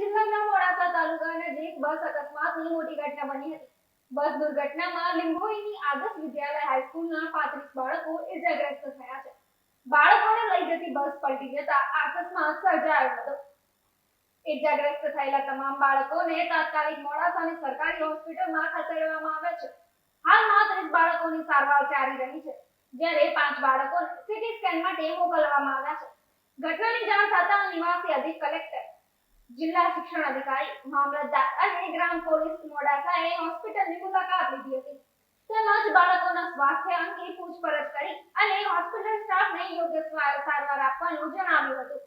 જિલ્લાના મોડાસા તાલુકા નજીક બસ અકસ્માતની મોટી ઘટના બની હતી. બસ દુર્ઘટનામાં લીંબોઈની આદર્શ વિદ્યાલય હાઈસ્કૂલના પાંત્રીસ બાળકો ઇજાગ્રસ્ત થયા છે. બાળકોને લઈ જતી બસ પલટી જતા અકસ્માત સર્જાયો હતો. ઇજાગ્રસ્ત થયેલા તમામ બાળકોને તાત્કાલિક મોડાસાની સરકારી હોસ્પિટલમાં ખસેડવામાં આવ્યા છે. હાલમાં ત્રીસ બાળકોની સારવાર ચાલી રહી છે, જ્યારે પાંચ બાળકોને સીટી સ્કેન માટે મોકલવામાં આવ્યા છે. ઘટનાની જાણ થતા નિવાસી અધિક કલેક્ટર જિલ્લા શિક્ષણ અધિકારી મામલતદાર અને ગ્રામ પોલીસ મોડાસાએ હોસ્પિટલની મુલાકાત લીધી હતી. તેમજ બાળકોના સ્વાસ્થ્ય અંગે પૂછપરછ કરી અને હોસ્પિટલ સ્ટાફને યોગ્ય સારવાર આપવાનું જણાવ્યું હતું.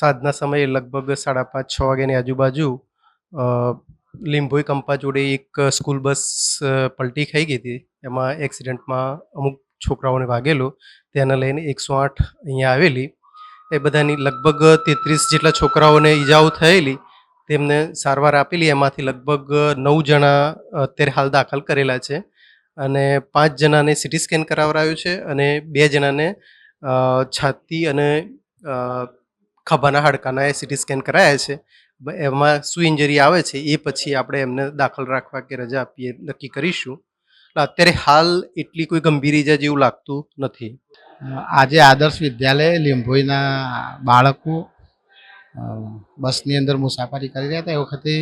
સાંજના સમયે લગભગ સાડા પાંચ, છ વાગ્યાની આજુબાજુ લીંભોઈ કંપા જોડે એક સ્કૂલ બસ પલટી ખાઈ ગઈ હતી. એમાં એક્સિડન્ટમાં અમુક છોકરાઓને વાગેલો. તેને લઈને એકસો આઠ અહીંયા આવેલી. એ બધાની લગભગ તેત્રીસ જેટલા છોકરાઓને ઈજાઓ થયેલી, તેમને સારવાર આપેલી. એમાંથી લગભગ નવ જણા અત્યારે હાલ દાખલ કરેલા છે અને પાંચ જણાને સિટી સ્કેન કરાવરાયું છે અને બે જણાને છાતી અને ખભાના હાડકાના એ સિટી સ્કેન કરાયા છે. એમાં શું ઇન્જરી આવે છે એ પછી આપણે એમને દાખલ રાખવા કે રજા આપીએ નક્કી કરીશું. એટલે અત્યારે હાલ એટલી કોઈ ગંભીર ઈજા જેવું લાગતું નથી. આજે આદર્શ વિદ્યાલય લીંભોઈના બાળકો બસની અંદર મુસાફરી કરી રહ્યા હતા. એ વખતે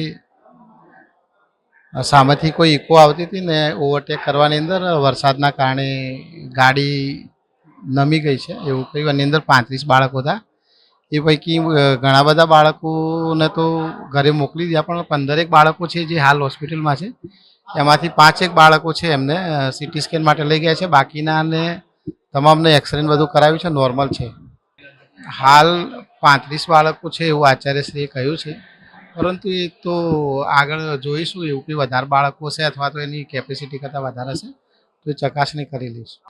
સામેથી કોઈ ઇકો આવતી હતી ને ઓવરટેક કરવાની અંદર વરસાદના કારણે ગાડી નમી ગઈ છે એવું કહ્યું. એની અંદર પાંત્રીસ બાળકો હતા. એ પૈકી ઘણા બધા બાળકોને તો ઘરે મોકલી દીધા, પણ પંદરેક બાળકો છે જે હાલ હોસ્પિટલમાં છે. એમાંથી પાંચેક બાળકો છે એમને સીટી સ્કેન માટે લઈ ગયા છે. બાકીનાને તમામને એક્સરે બધું કરાવ્યું છે? નોર્મલ છે. હાલ પાંત્રીસ બાળકો છે એવું આચાર્યશ્રીએ કહ્યું છે. પરંતુ એ તો આગળ જોઈશું, એવું કે વધારે બાળકો છે અથવા તો એની કેપેસિટી કરતાં વધારે છે તો એ ચકાસણી કરી લઈશું.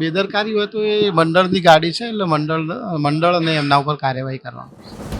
બેદરકારી હોય તો એ મંડળની ગાડી છે, એટલે મંડળ મંડળ અને એમના ઉપર કાર્યવાહી કરવાનું.